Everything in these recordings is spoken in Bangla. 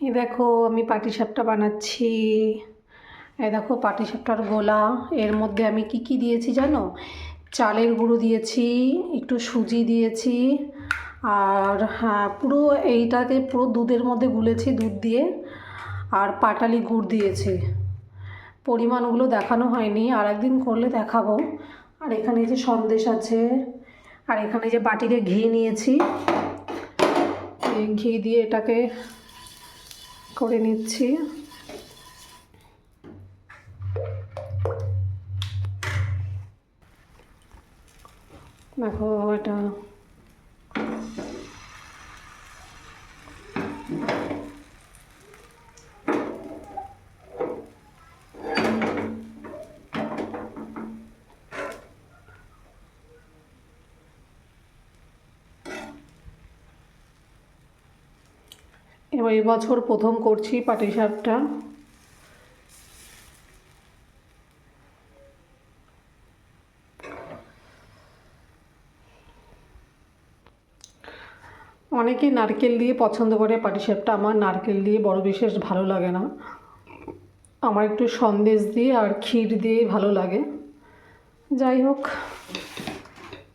এই দেখো আমি পাটিসাপটা বানাচ্ছি। এই দেখো পাটিসাপটার গোলা। এর মধ্যে আমি কি কি দিয়েছি জানো? চালের গুঁড়ো দিয়েছি, একটু সুজি দিয়েছি, আর হ্যাঁ পুরো এইটাকে পুরো দুধের মধ্যে গুলেছি দুধ দিয়ে, আর পাটালি গুড় দিয়েছি। পরিমাণগুলো দেখানো হয়নি, আর একদিন করলে দেখাবো। আর এখানে যে সন্দেশ আছে, আর এখানে যে বাটিতে ঘি নিয়েছি। ঘি দিয়ে এটাকে করে নিচ্ছি। দেখো এটা এবার এবছর প্রথম করছি পাটি পাটিসাপটা অনেকেই নারকেল দিয়ে পছন্দ করে পাটি পাটিসাপটা আমার নারকেল দিয়ে বড় বিশেষ ভালো লাগে না। আমার একটু সন্দেশ দিয়ে আর ক্ষীর দিয়ে ভালো লাগে। যাই হোক,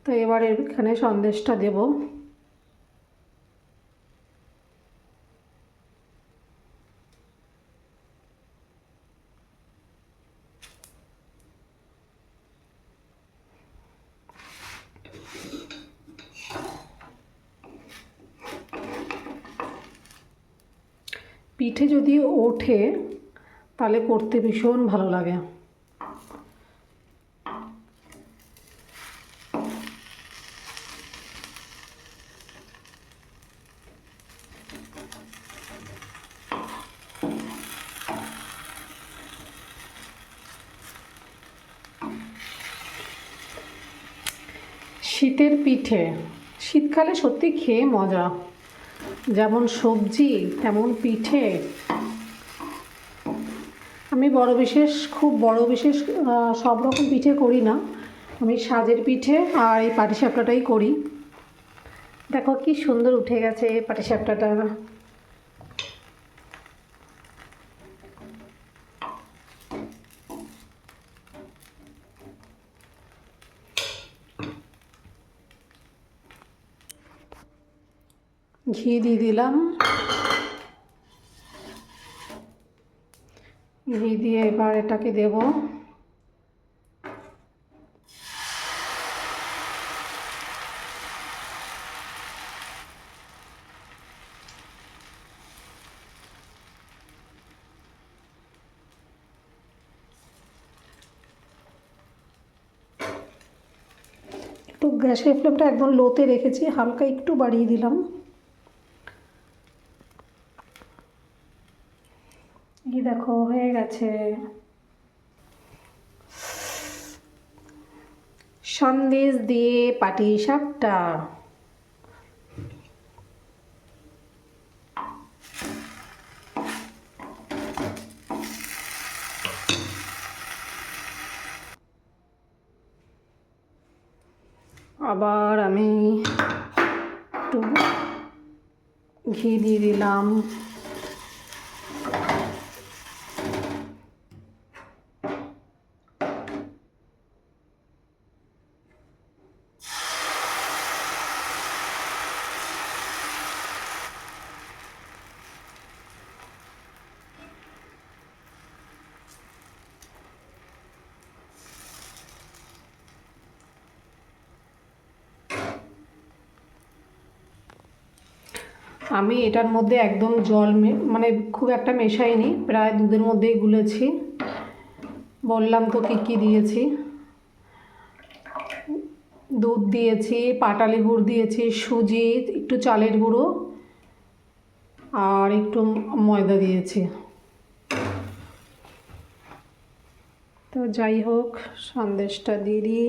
তো এবার এখানে সন্দেশটা দেবো। পিঠে যদি ওঠে তাহলে করতে ভীষণ ভালো লাগে। শীতের পিঠে শীতকালে সত্যি খেয়ে মজা। যেমন সবজি, তেমন পিঠে। আমি বড় বিশেষ, খুব বড় বিশেষ সব রকম পিঠে করি না। আমি সাজের পিঠে আর এই পাটিসাপটাটাই করি। দেখো কি সুন্দর উঠে গেছে এই পাটিসাপটাটা। ঘি দিয়ে দিলাম। ঘি দিয়ে এবার এটাকে দেব। একটু গ্যাসের ফ্লেমটা একদম লোতে রেখেছি, হালকা একটু বাড়িয়ে দিলাম। এই দেখো হয়ে গেছে। সন্দেশ দিয়ে পাটি সাপটা। আবার আমি একটু ঘি দিয়ে দিলাম। আমি এটার মধ্যে একদম জল মানে খুব একটা মেশাইনি, প্রায় দুধের মধ্যেই গুলেছি। বললাম তো কী কী দিয়েছি? দুধ দিয়েছি, পাটালি গুড় দিয়েছি সুজি একটু চালের গুঁড়ো, আর একটু ময়দা দিয়েছি। তো যাই হোক, সন্দেশটা দিয়ে দিই।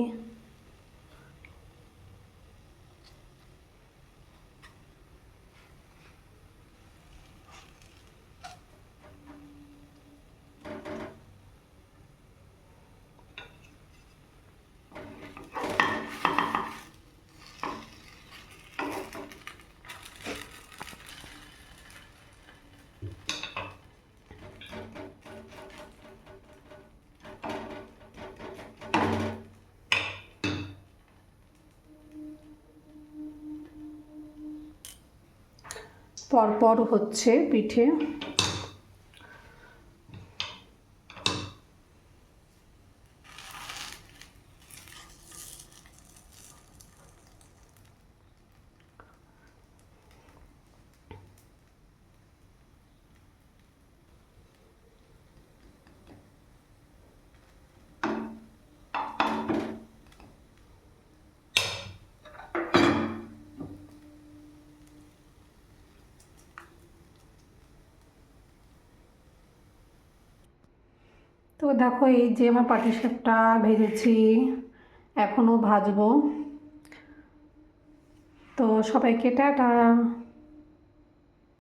পরপর হচ্ছে পিঠে। তো দেখো এই যে আমার পাটিসাপটা ভেজেছি এখনও ভাজবো। তো সবাইকে টাটা।